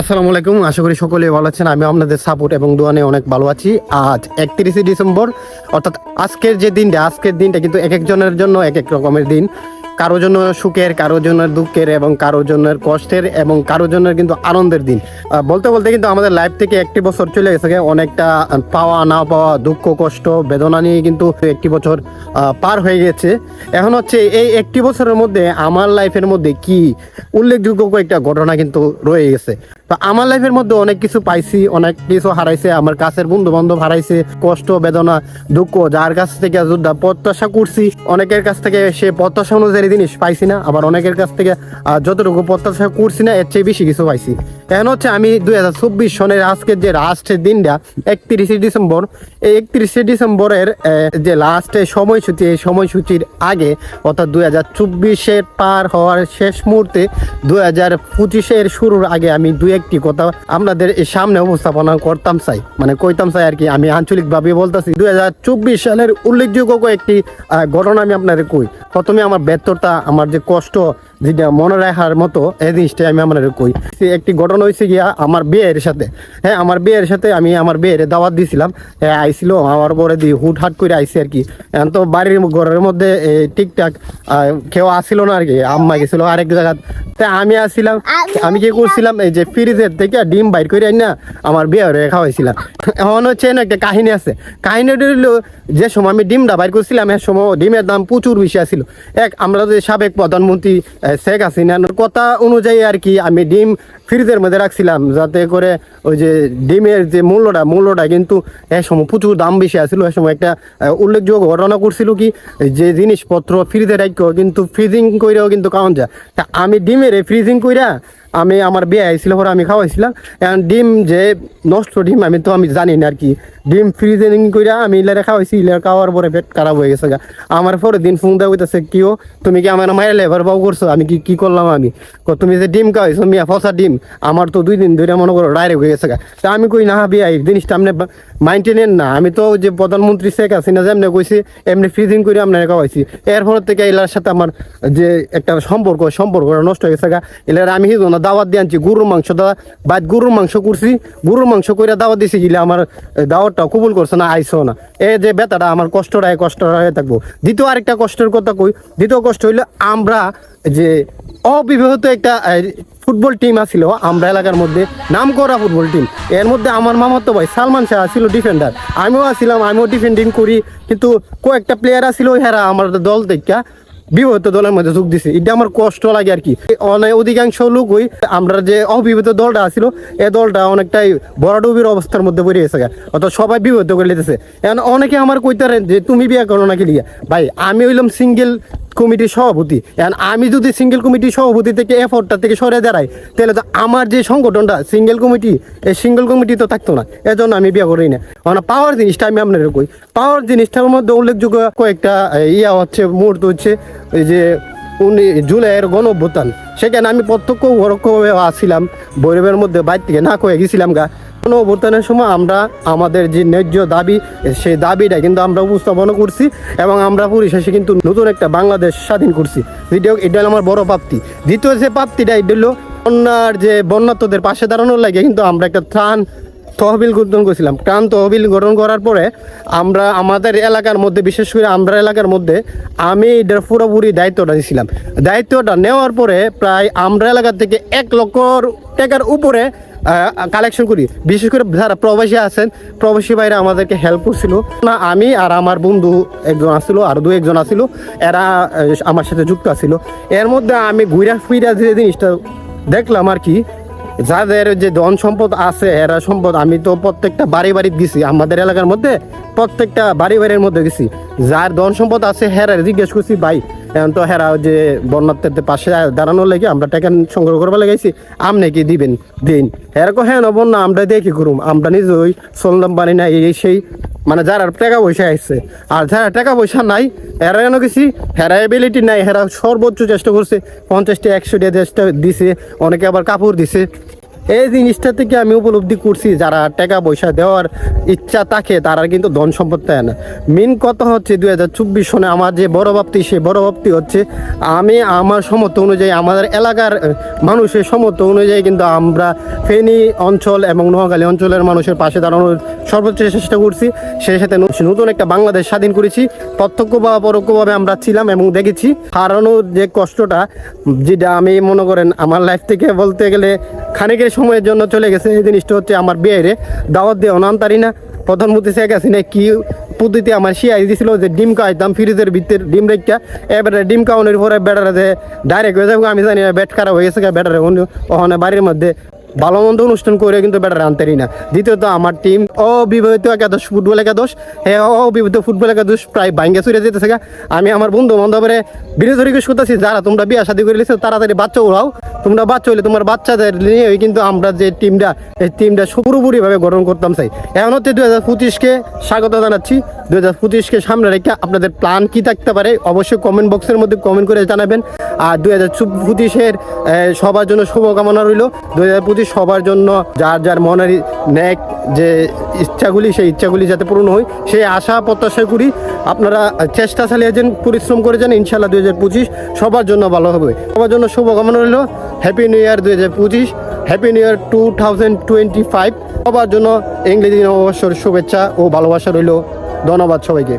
আসসালামু আলাইকুম, আশা করি সকলে ভালো আছেন। আমি আপনাদের সাপোর্ট এবং দোয়ানে অনেক ভালো আছি। আজ একত্রিশে ডিসেম্বর, অর্থাৎ আজকের যে দিনটা, আজকের দিনটা কিন্তু এক একজনের জন্য এক এক রকমের দিন। কারও জন্য সুখের, কারও জন্য দুঃখের এবং কারও জন্য কষ্টের এবং কারও জন্য কিন্তু আনন্দের দিন। বলতে বলতে কিন্তু আমাদের লাইফ থেকে একটি বছর চলে গেছে। অনেকটা পাওয়া, না পাওয়া, দুঃখ, কষ্ট, বেদনা নিয়ে কিন্তু একটি বছর পার হয়ে গেছে। এখন হচ্ছে এই একটি বছরের মধ্যে আমার লাইফের মধ্যে কি উল্লেখযোগ্য কয়েকটা ঘটনা কিন্তু রয়ে গেছে। তো আমার লাইফের মধ্যে অনেক কিছু পাইছি, অনেক কিছু হারাইছে, আমার কাছের বন্ধু বান্ধব হারাইছে, কষ্ট, বেদনা, দুঃখ, যার কাছ থেকে যোদ্ধা, প্রত্যাশা করছি। অনেকের কাছ থেকে সে প্রত্যাশা অনুযায়ী জিনিস পাইছি না, আবার অনেকের কাছ থেকে যতটুকু প্রত্যাশা করছি না, এর চেয়ে বেশি কিছু পাইছি। এখন হচ্ছে আমি দুই হাজার চব্বিশ সনের আজকের যে লাস্টের দিনটা, একত্রিশে ডিসেম্বর, এই একত্রিশে ডিসেম্বরের যে লাস্টের সময়সূচি, এই সময়সূচির আগে, অর্থাৎ দুই হাজার চব্বিশের পার হওয়ার শেষ মুহূর্তে, দুই হাজার পঁচিশের শুরুর আগে আমি দু একটি কথা আপনাদের সামনে উপস্থাপনা করতাম চাই। মানে কইতাম চাই আর কি, আমি আঞ্চলিকভাবে বলতেছি। দুই হাজার চব্বিশ সালের উল্লেখযোগ্য কয়েকটি ঘটনা আমি আপনাদের কই। প্রথমে আমার ব্যর্থতা, আমার যে কষ্ট যেটা মনে রাখার মতো এই জিনিসটা আমি আপনাদের কই। সে একটি ঘটনা হয়েছে গিয়া আমার বিয়ের সাথে। হ্যাঁ আমার বিয়ের সাথে আমি আমার বিয়ের দাওয়াত দিয়েছিলাম হ্যাঁ আইছিল, আমার পরে দিয়ে হুট হাট করে আইসি আর কি। এখন তো বাড়ির ঘরের মধ্যে ঠিকঠাক কেউ আসছিল না আর কি, আম্মা গেছিল আরেক জায়গা। তা আমি আসছিলাম আমি কি করছিলাম, এই যে ফ্রিজের থেকে ডিম বাইর করে না আমার বিয়ে রেখা হয়েছিলাম এখন হচ্ছে না একটা কাহিনী আছে। কাহিনীটা হলো যে সময় আমি ডিমটা বাইর করছিলাম এর সময় ডিমের দাম প্রচুর বেশি আছিল। এক, আমরা যে সাবেক প্রধানমন্ত্রী শেখ হাসিনার কথা অনুযায়ী আর কি আমি ডিম ফ্রিজের মধ্যে রাখছিলাম, যাতে করে ওই যে ডিমের যে মূল্যটা মূল্যটা কিন্তু এ সময় প্রচুর দাম বেশি আসলো এ সময় একটা উল্লেখযোগ্য ঘটনা করছিল কি, যে জিনিসপত্র ফ্রিজে রাখিও কিন্তু ফ্রিজিং করেও কিন্তু কাউন যায়। তা আমি ডিমের ফ্রিজিং কইরা আমি আমার বিয়ে আইছিল পরে আমি খাওয়াইছিলাম। এখন ডিম যে নষ্ট ডিম, আমি তো আমি জানি না আর কি। ডিম ফ্রিজিং কইরা আমি ইলারে খাওয়াইছি, ইলার খাওয়ার পরে পেট খারাপ হয়ে গেছে গা। আমার পরে দিন ফোন দেওয়া হইতেছে কিও তুমি কি আমার মায়ের লেবার বাবু করছ? আমি কি কি করলাম আমি? তুমি যে ডিম খাওয়াইছো মিয়া, ফসা ডিম, আমার তো দুই দিন ধরে মনে করো ডাইরেক্ট হয়ে গেছে গা। তা আমি কই, না বিয়া জিনিসটা আপনি মাইন্টেনেন না। আমি তো যে প্রধানমন্ত্রী শেখ হাসিনা যেমনি কইছি, এমনি ফ্রিজিং করে আপনার খাওয়াইছি। এরপর থেকে এলার সাথে আমার যে একটা সম্পর্ক সম্পর্ক নষ্ট হয়ে গেছে গা। এলার আমি হিজো দাওয়াত দিয়ে আনছি। গরুর মাংস বাদ গরুর মাংস করছি। গরুর মাংস করে দাওয়াত দিছি গিলে আমার দাওয়াতটা কবুল করছে না আইসো না। এই যে বেতাটা আমার কষ্টটা এই কষ্টটা হয়ে থাকব। দ্বিতীয় আরেকটা কষ্টের কথা কই। দ্বিতীয় কষ্ট হইল আমরা যে অবিবাহিত একটা ফুটবল টিম আছিল, আমরা এলাকার মধ্যে নাম করা ফুটবল টিম এর মধ্যে আমার মামাতো ভাই সালমান শাহ ছিল ডিফেন্ডার আমিও আছিলাম, আমিও ডিফেন্ডিং করি। কিন্তু কয়েকটা প্লেয়ার আছিল হেরা আমার দল থেকে বিবাহিত দলের মধ্যে যোগ দিছি। এটা আমার কষ্ট লাগে আর কি। অনেক অধিকাংশ লোকই আমরা যে অবিবাহিত দলটা আছিল, এ দলটা অনেকটাই বড়ডুবির অবস্থার মধ্যে পড়ে গেছে। অর্থাৎ সবাই বিবাহিত করে লিতেছে এখন অনেকে আমার কইতারেন যে, তুমি বিয়ে করো নাকি লিয়া? ভাই, আমি হইলাম সিঙ্গেল কমিটির সভাপতি। আমি যদি সিঙ্গেল কমিটির সভাপতি থেকে এফোর্টটা থেকে সরে দাঁড়াই, তাহলে তো আমার যে সংগঠনটা সিঙ্গেল কমিটি এই সিঙ্গেল কমিটি তো থাকতো না। এজন্য আমি বিয়ে করি না। মানে পাওয়ার জিনিসটা আমি আপনার কই? পাওয়ার জিনিসটার মধ্যে উল্লেখযোগ্য কয়েকটা ইয়া হচ্ছে, মুহূর্ত হচ্ছে, এই যে উনি জুলাইয়ের গণ সেখানে আমি প্রত্যক্ষ পরোক্ষভাবে আসছিলাম বৈরবের মধ্যে বাইর থেকে না কয়ে গেছিলাম গা। অভ্যুত্থানের সময় আমরা আমাদের যে ন্যায্য দাবি, সেই দাবিটা কিন্তু আমরা উপস্থাপন করছি এবং আমরা পরিশেষে কিন্তু নতুন একটা বাংলাদেশ স্বাধীন করছি। যেটা এটা হলো আমার বড় প্রাপ্তি দ্বিতীয় যে প্রাপ্তিটা এটা হলো বন্যার যে বন্যাত্মদের পাশে দাঁড়ানোর লাগে কিন্তু আমরা একটা ত্রাণ তহবিল গঠন করেছিলাম। ত্রাণ তহবিল গঠন করার পরে আমরা আমাদের এলাকার মধ্যে, বিশেষ করে আমরা এলাকার মধ্যে, আমি এটার পুরোপুরি দায়িত্বটা নিয়েছিলাম। দায়িত্বটা নেওয়ার পরে প্রায় আমরা এলাকা থেকে এক লক্ষ টাকার উপরে কালেকশন করি। বিশেষ করে যারা প্রবাসী আছেন, প্রবাসী ভাইরা আমাদেরকে হেল্প করছিল। না, আমি আর আমার বন্ধু একজন আসছিল, আর দু একজন আসছিল, এরা আমার সাথে যুক্ত আছিল। এর মধ্যে আমি ঘুরা ফিরা যে জিনিসটা দেখলাম আর কি, যাদের যে ধন সম্পদ আছে, এরা সম্পদ আমি তো প্রত্যেকটা বাড়ি বাড়ি গেছি আমাদের এলাকার মধ্যে প্রত্যেকটা বাড়ি বাড়ির মধ্যে গেছি যার ধন সম্পদ আছে হেরা জিজ্ঞেস করছি, ভাই এখন তো হেরা যে বন্যার্থীদের পাশে দাঁড়ানোর লেগে আমরা টাকা সংগ্রহ করবার লাগাইছি আপনি কি দিবেন? দিন। এরকম হ্যাঁ না আমরা দেখি করুম? আমরা নিজে ওই চললাম পারি না এই সেই মানে যারা টাকা পয়সা আসছে আর যারা টাকা পয়সা নাই এরা কেন গেছি। হেরা এবিলিটি নাই, হেরা সর্বোচ্চ চেষ্টা করছে। পঞ্চাশটা, একশোটা চেষ্টা দিছে, অনেকে আবার কাপড় দিছে। এই জিনিসটা থেকে আমি উপলব্ধি করছি, যারা টাকা পয়সা দেওয়ার ইচ্ছা থাকে, তারা কিন্তু ধন সম্পদ দেয় না। মেন কথা হচ্ছে দুই হাজার চব্বিশ সনে আমার যে বড় ভাবটি, সেই বড় ভাবটি হচ্ছে, আমি আমার সমর্থ অনুযায়ী, আমাদের এলাকার মানুষের সমর্থ অনুযায়ী কিন্তু আমরা ফেনী অঞ্চল এবং নোয়াখালী অঞ্চলের মানুষের পাশে দাঁড়ানোর সর্বোচ্চ চেষ্টা করছি। সেই সাথে নতুন একটা বাংলাদেশ স্বাধীন করেছি। প্রত্যক্ষ বা পরোক্ষভাবে আমরা ছিলাম এবং দেখেছি, হারানোর যে কষ্টটা, যেটা আমি মনে করেন আমার লাইফ থেকে বলতে গেলে খানিকের সময়ের জন্য চলে গেছে। এই জিনিসটা হচ্ছে আমার বিয়েরে দাওয়াত দিয়ে অনান্তারি না প্রধানমন্ত্রী শেখ হাসিনা কি পদ্ধতি আমার শিয়াই দিছিল যে ডিম খাইতাম ফ্রিজের ভিতরে ডিম রেখা, এবারে ডিম খাওয়ানোর পরে ব্যাটারে যে ডাইরেক্ট হয়ে যাবে, আমি জানি না, ব্যাট খারাপ হয়ে গেছে ব্যাটারে ওখানে বাড়ির মধ্যে ভালো মন্দ অনুষ্ঠান করে কিন্তু ব্যাটারে আনতেরই না দ্বিতীয়ত আমার টিম অবিবাহিত একাদশ, ফুটবল একাদশ হ্যাঁ অবিবাহিত ফুটবল একাদশ প্রায় ভাঙ্গে চুরে যেতেছে। আমি আমার বন্ধু বান্ধবের বিরোধী করতেছি, যারা তোমরা বিয়া শাদী করে লিখছো তাড়াতাড়ি বাচ্চা উড়াও। তোমরা বাচ্চা হইলে তোমার বাচ্চাদের নিয়ে কিন্তু আমরা যে টিমটা এই টিমটা পুরোপুরিভাবে গঠন করতাম চাই। এখন হচ্ছে দুই হাজার পঁচিশকে স্বাগত জানাচ্ছি। দুই হাজার পঁচিশকে সামনে রেখে আপনাদের প্ল্যান কি থাকতে পারে অবশ্যই কমেন্ট বক্সের মধ্যে কমেন্ট করে জানাবেন। আর দুই হাজার পঁচিশের সবার জন্য শুভকামনা রইল। দুই হাজার পঁচিশ সবার জন্য যার যার মনের ন্যাক যে ইচ্ছাগুলি, সেই ইচ্ছাগুলি যাতে পূরণ হয়, সেই আশা প্রত্যাশা করি আপনারা চেষ্টা চালিয়ে যান, পরিশ্রম করে যান ইনশাল্লাহ দুই হাজার পঁচিশ সবার জন্য ভালো হবে। সবার জন্য শুভকামনা রইল। হ্যাপি নিউ ইয়ার দুই হাজার পঁচিশ happy new year two thousand twenty five সবার জন্য ইংরেজি নববর্ষর শুভেচ্ছা ও ভালোবাসা রইল। ধন্যবাদ সবাইকে।